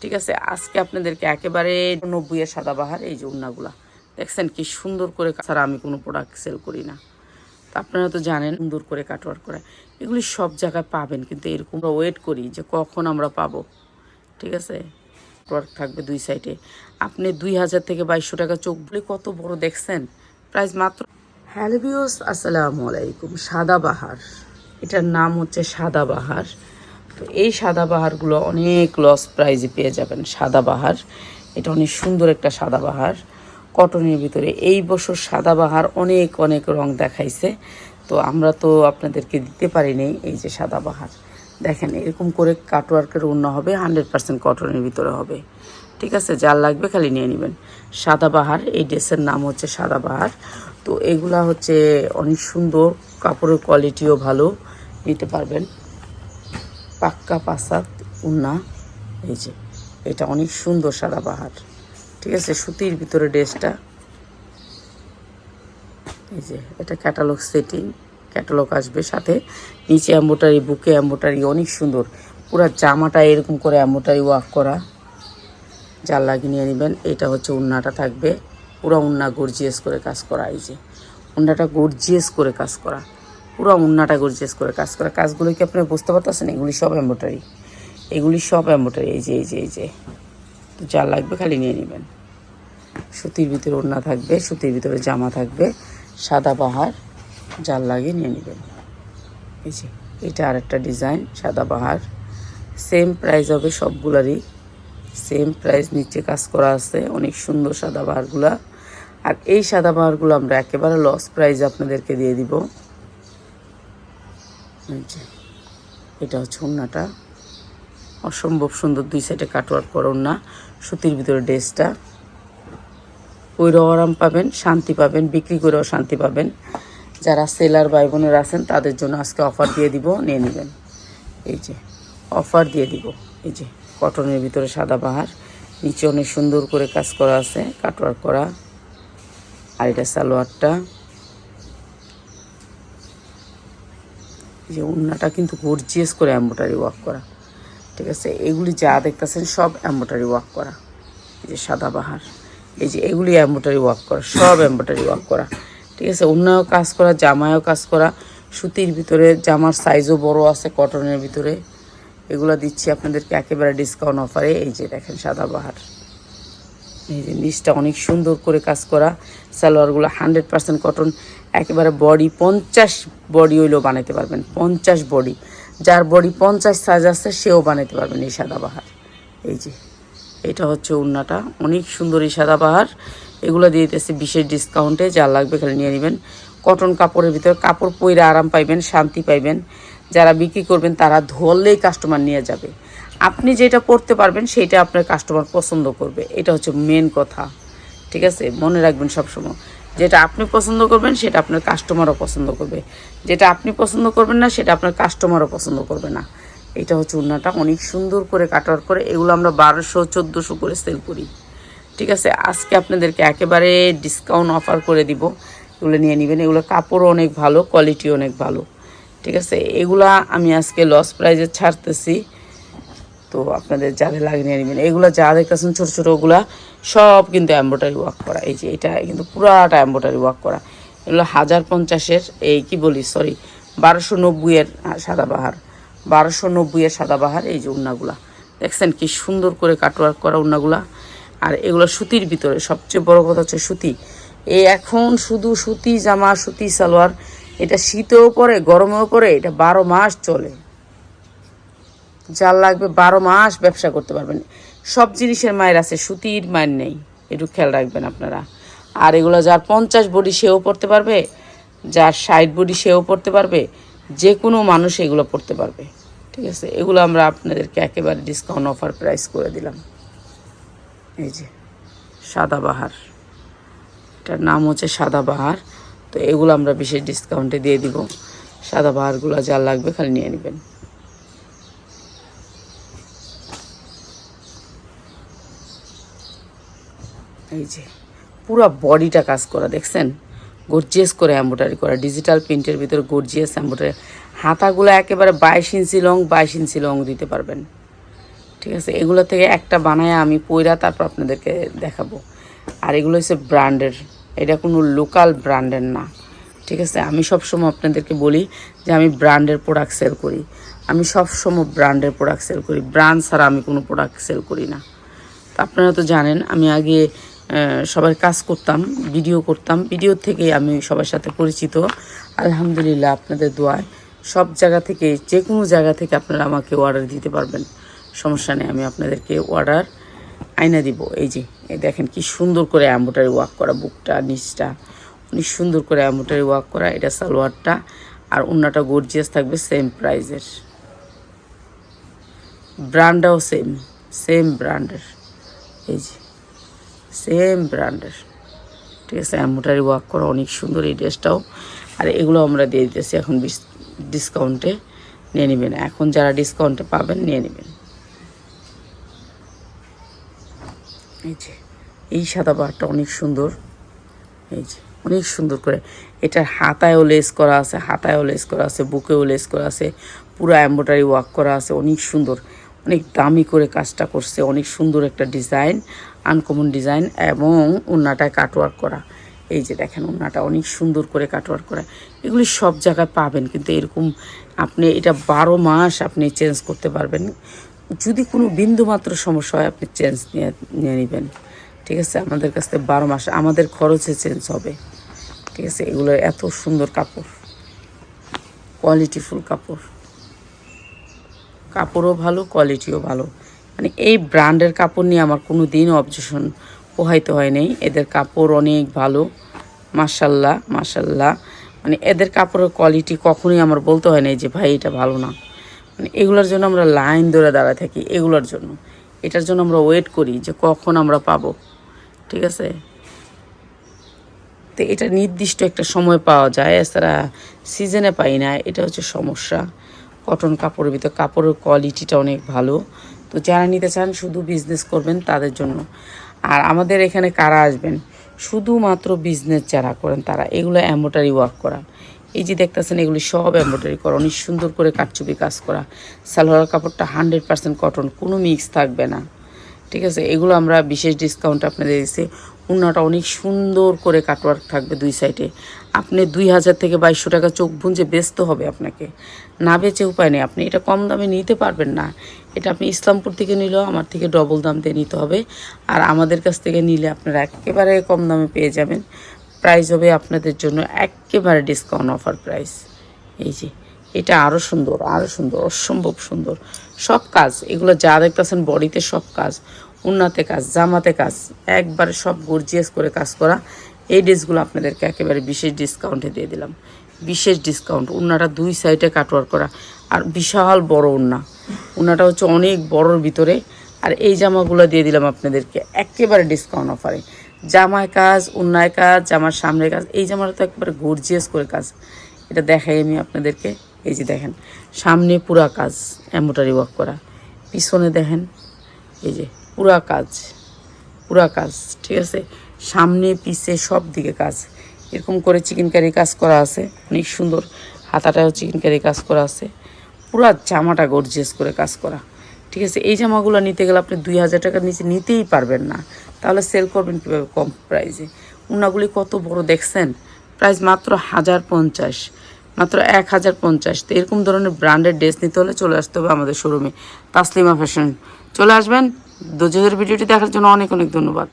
ঠিক আছে, আজকে আপনাদেরকে একেবারে নব্বইয়ের সাদাবাহার, এই যে উন্নাগুলা। দেখছেন কি সুন্দর করে ছাড়া আমি কোনো প্রোডাক্ট সেল করি না। আপনারা তো জানেন, সুন্দর করে কাটওয়ার করে। এগুলি সব জায়গায় পাবেন, কিন্তু এরকম ওয়েট করি যে কখন আমরা পাবো। ঠিক আছে? ওয়ার্ক থাকবে দুই সাইডে আপনি দুই হাজার থেকে বাইশশো টাকা চোখ বলে কত বড় দেখছেন? প্রাইস মাত্র হ্যালো বিওস আসসালামু আলাইকুম। সাদাবাহার। এটার নাম হচ্ছে সাদাবাহার। তো এই সাদাবাহারগুলো অনেক লস প্রাইজে পেয়ে যাবেন। সাদাবাহার এটা অনেক সুন্দর একটা সাদাবাহার কটনের ভিতরে এই বছর সাদাবাহার অনেক অনেক রং দেখাইছে। তো আমরা তো আপনাদেরকে দিতে পারিনি এই যে সাদাবাহার দেখেন, এরকম করে কাটওয়ার্কের অন্য হবে হান্ড্রেড পার্সেন্ট কটনের ভিতরে হবে। ঠিক আছে, যার লাগবে খালি নিয়ে নেবেন। সাদাবাহার এই ড্রেসের নাম হচ্ছে সাদাবাহার তো এগুলা হচ্ছে অনেক সুন্দর, কাপড়ের কোয়ালিটিও ভালো, নিতে পারবেন। পাক্কা পাসাদ উন্না এই যে, এটা অনেক সুন্দর সাদাবাহার ঠিক আছে, সুতির ভিতরে ড্রেসটা। এই যে, এটা ক্যাটালগ সেটিং ক্যাটালগ আসবে সাথে। নিচে অ্যাম্বোটারি বুকে অ্যাম্বোটারি অনেক সুন্দর। পুরা জামাটা এরকম করে অ্যাম্বোটারি ওয়াক করা। জাল লাগিয়ে নিয়ে নেবেন, এটা হচ্ছে উন্নাটা থাকবে। পুরো উন্না গর্জিয়াস করে কাজ করা, এই যে। উন্নাটা গর্জিয়াস করে কাজ করা। পুরো উন্নাটা গর্জিয়াস করে কাজ করা। কাজগুলো কি আপনি বুঝতে পারতেছেন? এগুলি সব এম্বোটারি এগুলি সব এম্বোটারি এই যে এই যে এই যে। তো যা লাগবে খালি নিয়ে নেবেন। সুতির ভিতরে ওড়না থাকবে, সুতির ভিতরে জামা থাকবে, সাদা বাহার জাল লাগিয়ে নিয়ে নেবেন। এই যে, এটা আর একটা ডিজাইন সাদা বাহার সেম প্রাইস হবে সবগুলারই। সেম প্রাইস নিচে কাজ করা আছে, অনেক সুন্দর সাদা বাহারগুলা আর এই সাদা বাহারগুলো আমরা একেবারে লস প্রাইস আপনাদেরকে দিয়ে দিব। যে এটা হচ্ছে ওড়নাটা। অসম্ভব সুন্দর দুই সাইডে কাটওয়ার্ক করো না সুতির ভিতরে ড্রেসটা। ওইরাও আরাম পাবেন, শান্তি পাবেন, বিক্রি করেও শান্তি পাবেন। যারা সেলার ভাই বোনেরা আছেন, তাদের জন্য আজকে অফার দিয়ে দিব, নিয়ে নেবেন। এই যে অফার দিয়ে দিব। এই যে কটনের ভিতরে সাদা বাহার। নিচে অনেক সুন্দর করে কাজ করা আছে কাটওয়ার্ক করা। আর এটা সালোয়ারটা। যে উন্নাটা কিন্তু গর্জিয়াস করে অ্যাম্বোটারি ওয়ার্ক করা। ঠিক আছে? এগুলি যা দেখতেছেন সব অ্যাম্বোটারি ওয়ার্ক করা। এই যে সাদা বাহার, এই যে এগুলি অ্যাম্বোটারি ওয়ার্ক করা, সব অ্যাম্বোটারি ওয়ার্ক করা। ঠিক আছে? অন্যও কাজ করা, জামায়ও কাজ করা, সুতির ভিতরে জামার সাইজও বড় আছে কটনের ভিতরে। এগুলো দিচ্ছি আপনাদেরকে একেবারে ডিসকাউন্ট অফারে এই যে দেখেন সাদা বাহার। এই যে অনেক সুন্দর করে কাজ করা। সালোয়ারগুলো হান্ড্রেড পার্সেন্ট কটন একেবারে বডি পঞ্চাশ বডি হইলেও বানাইতে পারবেন, পঞ্চাশ বডি যার বডি পঞ্চাশ সাইজ আছে, সেও বানাইতে পারবেন এই সাদা বাহার এই যে, এটা হচ্ছে উন্নাটা অনেক সুন্দর এই সাদা বাহার এগুলো দিয়ে দিতেছে বিশেষ ডিসকাউন্টে যা লাগবে খালি নিয়ে নেবেন। কটন কাপড়ের ভিতরে কাপড় পইরা আরাম পাইবেন, শান্তি পাইবেন। যারা বিক্রি করবেন, তারা ধরলেই কাস্টমার নিয়ে যাবে। আপনি যেটা পড়তে পারবেন, সেটা আপনার কাস্টমার পছন্দ করবে। এটা হচ্ছে মেন কথা। ঠিক আছে? মনে রাখবেন সবসময়। যেটা আপনি পছন্দ করবেন, সেটা আপনার কাস্টমারও পছন্দ করবে। যেটা আপনি পছন্দ করবেন না, সেটা আপনার কাস্টমারও পছন্দ করবে না। এটা হচ্ছে উন্নাটা। অনেক সুন্দর করে কাটার করে এগুলো আমরা বারোশো, চোদ্দোশো করে সেল করি। ঠিক আছে? আজকে আপনাদেরকে একেবারে ডিসকাউন্ট অফার করে দিব। এগুলো নিয়ে নেবেন। এগুলো কাপড়ও অনেক ভালো কোয়ালিটি অনেক ভালো। ঠিক আছে? এগুলা আমি আজকে লস প্রাইজে ছাড়তেছি। তো আপনাদের যাদের লাগে নিয়ে নেবেন। এগুলো যা দেখতেছেন ছোটো ছোটোগুলা সব কিন্তু এম্ব্রয়ডারি ওয়ার্ক করা। এই যে এটা কিন্তু পুরাটা এম্ব্রয়ডারি ওয়ার্ক করা। এগুলো হাজার পঞ্চাশের এই কি বলি সরি বারোশো নব্বইয়ের সাদাবাহার বারোশো নব্বইয়ের সাদাবাহার এই যে উন্নাগুলা। দেখছেন কি সুন্দর করে কাটওয়ার্ক করা উন্নাগুলা। আর এগুলো সুতির ভিতরে সবচেয়ে বড় কথা হচ্ছে সুতি। এই এখন শুধু সুতি জামা, সুতি সালোয়ার, এটা শীতেও পরে, গরমেও পরে, এটা বারো মাস চলে। যার লাগবে বারো মাস ব্যবসা করতে পারবেন। সব জিনিসের মায়ের আছে, সুতির মায়ের নেই একটু খেয়াল রাখবেন আপনারা। আর এগুলো যার পঞ্চাশ বডি সেও পড়তে পারবে, যার ষাট বডি সেও পড়তে পারবে যে কোনো মানুষ এগুলো পড়তে পারবে। ঠিক আছে? এগুলো আমরা আপনাদেরকে একেবারে ডিসকাউন্ট অফার প্রাইস করে দিলাম। এই যে, সাদাবাহার। এটার নাম হচ্ছে সাদাবাহার। তো এগুলো আমরা বিশেষ ডিসকাউন্টে দিয়ে দিব। সাদাবাহারগুলো যা লাগবে খালি নিয়ে নেবেন। এই যে, পুরো বডিটা কাজ করা, দেখছেন? গর্জিয়াস করে এম্ব্রয়ডারি করা ডিজিটাল প্রিন্টের ভিতরে গর্জিয়াস এম্ব্রয়ডারি হাতাগুলো একেবারে বাইশ ইঞ্চি লং বাইশ ইঞ্চি লং দিতে পারবেন। ঠিক আছে? এগুলো থেকে একটা বানায় আমি পইরা তারপর আপনাদেরকে দেখাবো। আর এগুলো হচ্ছে ব্র্যান্ডের এটা কোনো লোকাল ব্র্যান্ডের না। ঠিক আছে? আমি সবসময় আপনাদেরকে বলি যে আমি ব্র্যান্ডের প্রোডাক্ট সেল করি। আমি সবসময় ব্র্যান্ডের প্রোডাক্ট সেল করি। ব্র্যান্ড ছাড়া আমি কোনো প্রোডাক্ট সেল করি না। তো আপনারা তো জানেন, আমি আগে সবার কাজ করতাম ভিডিও করতাম। ভিডিও থেকে আমি সবার সাথে পরিচিত। আলহামদুলিল্লাহ আপনাদের দোয়ায় সব জায়গা থেকে যে কোনো জায়গা থেকে আপনারা আমাকে অর্ডার দিতে পারবেন। সমস্যা নেই, আমি আপনাদেরকে অর্ডার আইনা দিব। এই যে, এই দেখেন কি সুন্দর করে অ্যাম্বোটারি ওয়াক করা বুকটা, নিচটা। অনেক সুন্দর করে অ্যাম্বোটারি ওয়াক করা, এটা সালোয়ারটা। আর অন্যটা গর্জিয়াস থাকবে সেম প্রাইজের ব্র্যান্ডটাও সেম সেম ব্র্যান্ডের এই যে সেম ব্র্যান্ডের ঠিক আছে অ্যাম্বোটারি ওয়ার্ক করা অনেক সুন্দর এই ড্রেসটাও। আর এগুলো আমরা দিয়ে দিতেছি এখন ডিসকাউন্টে নিয়ে নেবেন। এখন যারা ডিসকাউন্টে পাবেন, নিয়ে নেবেন। এই যে, এই সাদা বারটা অনেক সুন্দর। এই যে, অনেক সুন্দর করে। এটার হাতায়ও লেস করা আছে, হাতায়ও লেস করা আছে, বুকেও লেস করা আছে। পুরো এম্ব্রয়ডারি ওয়ার্ক করা আছে, অনেক সুন্দর। অনেক দামি করে কাজটা করছে, অনেক সুন্দর একটা ডিজাইন আনকমন ডিজাইন এবং ওন্নাটায় কাটওয়ার্ক করা। এই যে দেখেন ওন্নাটা অনেক সুন্দর করে কাটওয়ার্ক করা। এগুলি সব জায়গায় পাবেন, কিন্তু এরকম আপনি এটা বারো মাস আপনি চেঞ্জ করতে পারবেন। যদি কোনো বিন্দু মাত্র সমস্যা হয়, আপনি চেঞ্জ নিয়ে নিয়ে নেবেন। ঠিক আছে? আমাদের কাছ থেকে বারো মাস, আমাদের খরচে চেঞ্জ হবে। ঠিক আছে? এগুলো এত সুন্দর কাপড়। কোয়ালিটিফুল কাপড়। কাপড়ও ভালো কোয়ালিটিও ভালো। মানে এই ব্র্যান্ডের কাপড় নিয়ে আমার কোনো দিন অবজেশন পোহাইতে হয় নাই। এদের কাপড় অনেক ভালো মাসাল্লাহ মাসাল্লাহ মানে এদের কাপড়ের কোয়ালিটি কখনোই আমার বলতে হয় নাই যে, ভাই, এটা ভালো না। মানে এগুলোর জন্য আমরা লাইন ধরে দাঁড়ায় থাকি, এগুলোর জন্য। এটার জন্য আমরা ওয়েট করি যে, কখন আমরা পাবো। ঠিক আছে? তো এটা নির্দিষ্ট একটা সময় পাওয়া যায়, এছাড়া সিজনে পাই না, এটা হচ্ছে সমস্যা। কটন কাপড়ের ভিতর, কাপড়ের কোয়ালিটিটা অনেক ভালো। তো যারা নিতে চান, শুধু বিজনেস করবেন তাদের জন্য। আর আমাদের এখানে কারা আসবেন? শুধুমাত্র বিজনেস যারা করেন তারা। এগুলো এম্বোটারি ওয়ার্ক করা। এই যে দেখতেছেন, এগুলি সব এম্ব্রয়ডারি করা। অনেক সুন্দর করে কাটচুপি কাজ করা। সালোয়ার কাপড়টা হান্ড্রেড পার্সেন্ট কটন কোনো মিক্স থাকবে না। ঠিক আছে? এগুলো আমরা বিশেষ ডিসকাউন্ট আপনাদের দিচ্ছি উন্নাটা অনেক সুন্দর করে কাটওয়ার্ক থাকবে দুই সাইডে আপনি দুই হাজার থেকে বাইশশো টাকা চোখ বুঞ্জে বেচতে হবে আপনাকে। না বেচে উপায় নেই আপনি। এটা কম দামে নিতে পারবেন না। এটা আপনি ইসলামপুর থেকে নিলেও আমার থেকে ডবল দাম দিয়ে নিতে হবে। আর আমাদের কাছ থেকে নিলে আপনারা একেবারে কম দামে পেয়ে যাবেন। প্রাইস হবে আপনাদের জন্য একেবারে ডিসকাউন্ট অফার প্রাইস এই যে, এটা আরও সুন্দর আরও সুন্দর, অসম্ভব সুন্দর। সব কাজ, এগুলো যা দেখতেছেন বডিতে সব কাজ, উন্নাতে কাজ, জামাতে কাজ, একবারে সব গর্জিয়াস করে কাজ করা। এই ড্রেসগুলো আপনাদেরকে একেবারে বিশেষ ডিসকাউন্টে দিয়ে দিলাম। বিশেষ ডিসকাউন্ট উন্নাটা দুই সাইডে কাটওয়ার করা। আর বিশাল বড় উন্না। উন্নাটা হচ্ছে অনেক বড়র ভিতরে। আর এই জামাগুলো দিয়ে দিলাম আপনাদেরকে একেবারে ডিসকাউন্ট অফারে জামায় কাজ, উন্নায় কাজ, জামার সামনের কাজ, এই জামাটা তো একেবারে গর্জিয়াস করে কাজ। এটা দেখাই আমি আপনাদেরকে। এই যে দেখেন, সামনে পুরা কাজ এম্বোটারি ওয়ার্ক করা। পিছনে দেখেন, এই যে পুরা কাজ পুরা কাজ, ঠিক আছে? সামনে, পিছে সব দিকে কাজ। এরকম করে চিকেন কারি কাজ করা আছে। অনেক সুন্দর। হাতাটাও চিকেন কারি কাজ করা আছে। পুরা জামাটা গর্জিয়াস করে কাজ করা। ঠিক আছে, এই জামাগুলো নিতে গেলে আপনি দুই হাজার টাকার নিচে নিতেই পারবেন না। তাহলে সেল করবেন কীভাবে কম প্রাইসে উন্নাগুলি কত বড় দেখছেন? প্রাইস মাত্র হাজার পঞ্চাশ। মাত্র এক হাজার পঞ্চাশ। তো এরকম ধরনের ব্র্যান্ডের ড্রেস নিতে হলে চলে আসতে হবে আমাদের শোরুমে তাসলিমা ফ্যাশন চলে আসবেন। দোজের ভিডিওটি দেখার জন্য অনেক অনেক ধন্যবাদ।